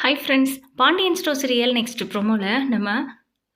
Hi friends Pandian Stores serial next ப்ரோமோவில் நம்ம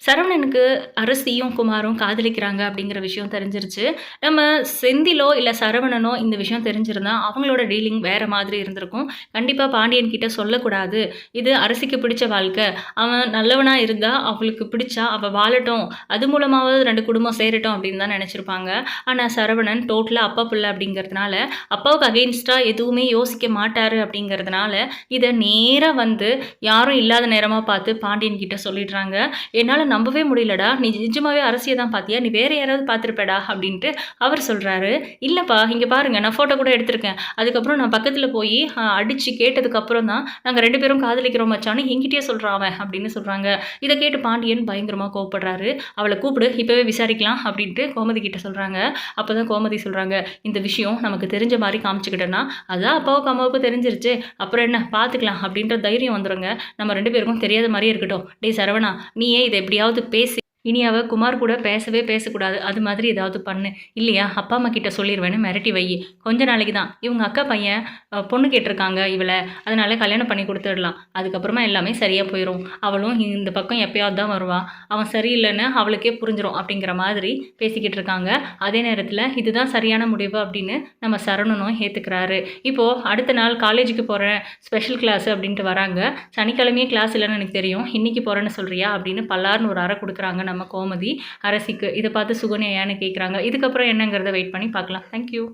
சரவணனுக்கு அரசியும் குமாரும் காதலிக்கிறாங்க அப்படிங்கிற விஷயம் தெரிஞ்சிருச்சு. நம்ம செந்திலோ இல்லை சரவணனோ இந்த விஷயம் தெரிஞ்சிருந்தா அவங்களோட டீலிங் வேறு மாதிரி இருந்திருக்கும். கண்டிப்பாக பாண்டியன் கிட்ட சொல்லக்கூடாது. இது அரசிக்கு பிடிச்ச வாழ்க்கை. அவன் நல்லவனாக இருந்தால் அவளுக்கு பிடிச்சா அவள் வாழட்டும். அது மூலமாவது ரெண்டு குடும்பம் சேரட்டும் அப்படின்னு தான் நினச்சிருப்பாங்க. ஆனால் சரவணன் டோட்டலாக அப்பா பிள்ளை அப்படிங்கிறதுனால அப்பாவுக்கு அகெயின்ஸ்டாக எதுவுமே யோசிக்க மாட்டார் அப்படிங்கிறதுனால இதை நேராக வந்து யாரும் இல்லாத நேரமாக பார்த்து பாண்டியன் கிட்ட சொல்லிடுறாங்க. என்னால் நம்பவே முடியலடா. நீ நிஜமாவே அரசியை தான் பார்த்தியா நீ வேறு யாராவது பார்த்துருப்பேடா அப்படின்ட்டு அவர் சொல்கிறாரு இல்லைப்பா இங்கே பாருங்கள் நான் ஃபோட்டோ கூட எடுத்திருக்கேன். அதுக்கப்புறம் நான் பக்கத்தில் போய் அடித்து கேட்டதுக்கப்புறம் தான் நாங்கள் ரெண்டு பேரும் காதலிக்கிறோம் மச்சான்னு எங்கிட்டே சொல்கிறான் அவன் அப்படின்னு சொல்கிறாங்க இதை கேட்டு பாண்டியன் பயங்கரமாக கோவப்படுறாரு. அவளை கூப்பிடு இப்போவே விசாரிக்கலாம் அப்படின்ட்டு கோமதி கிட்ட சொல்கிறாங்க அப்போ தான் கோமதி சொல்கிறாங்க இந்த விஷயம் நமக்கு தெரிஞ்ச மாதிரி காமிச்சிக்கிட்டேன்னா அதான் அப்பாவுக்கு அம்மாவுக்கும் தெரிஞ்சிருச்சு. அப்புறம் என்ன பார்த்துக்கலாம் அப்படின்ற தைரியம் வந்துடுங்க நம்ம ரெண்டு பேருக்கும் தெரியாத மாதிரியே இருக்கட்டும். டேய் சரவணா நீ ஏன் இதை எப்படி எப்படியாவது பேசி இனி அவ குமார் கூட பேசவே பேசக்கூடாது. அது மாதிரி ஏதாவது பண்ணு. இல்லையா? அப்பா அம்மா கிட்ட சொல்லிடுவேன்னு மிரட்டி வை. கொஞ்ச நாளைக்கு தான். இவங்க அக்கா பையன் பொண்ணு கேட்டிருக்காங்க இவளை. அதனால கல்யாணம் பண்ணி கொடுத்துடலாம். அதுக்கப்புறமா எல்லாமே சரியாக போயிடும் அவளும் இந்த பக்கம் எப்பயாவது தான் வருவான் அவன் சரியில்லைன்னு அவளுக்கே புரிஞ்சிடும் அப்படிங்கிற மாதிரி பேசிக்கிட்டு இருக்காங்க. அதே நேரத்தில் இதுதான் சரியான முடிவு அப்படின்னு நம்ம சரணனும் ஏற்றுக்கிறாரு இப்போது அடுத்த நாள் காலேஜுக்கு போகிறேன் ஸ்பெஷல் கிளாஸ் அப்படின்ட்டு வராங்க. சனிக்கிழமையே கிளாஸ் இல்லைன்னு எனக்கு தெரியும். இன்றைக்கி போகிறேன்னு சொல்கிறியா அப்படின்னு பல்லார்னு ஒரு அறை கொடுக்குறாங்க நம்ம கோமதி அரசிக்கு இதை பார்த்து சுகன்யா ஏன்னு கேட்குறாங்க இதுக்கப்புறம் என்னங்கிறத வெயிட் பண்ணி பார்க்கலாம். தேங்க்யூ